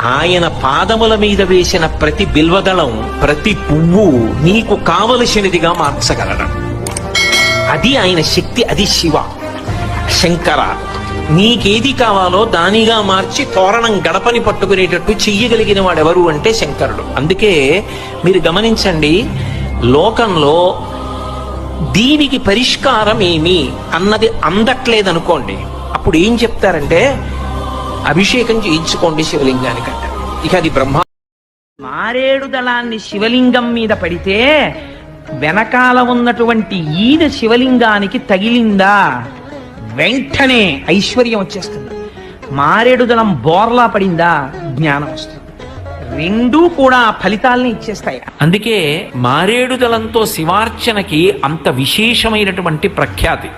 ఆయన పాదముల మీద వేసిన ప్రతి బిల్వదళం ప్రతి పువ్వు నీకు కావలసినదిగా మార్చగలడు. అది ఆయన శక్తి అది శివ. శంకర నీకేది కావాలో దానిగా మార్చి తోరణం గడపని పట్టుకునేటట్టు చెయ్యగలిగిన వాడెవరు అంటే శంకరుడు. అందుకే మీరు గమనించండి లోకంలో దీనికి పరిష్కారం ఏమి అన్నది అందట్లేదనుకోండి. అప్పుడు ఏం చెప్తారంటే అభిషేకం చేయించుకోండి శివలింగానికంట ఇక అది బ్రహ్మ మారేడు దళాన్ని శివలింగం మీద పడితే వెనకాల ఉన్నటువంటి ఈన శివలింగానికి తగిలిందా? వెంటనే ఐశ్వర్యం వచ్చేస్తుంది. మారేడు దళం బోర్లా పడిందా? జ్ఞానం వస్తుంది. రెండూ కూడా ఫలితాలని ఇచ్చేస్తాయి? అందుకే మారేడు దళంతో శివార్చనకి అంత విశేషమైనటువంటి ప్రఖ్యాతి.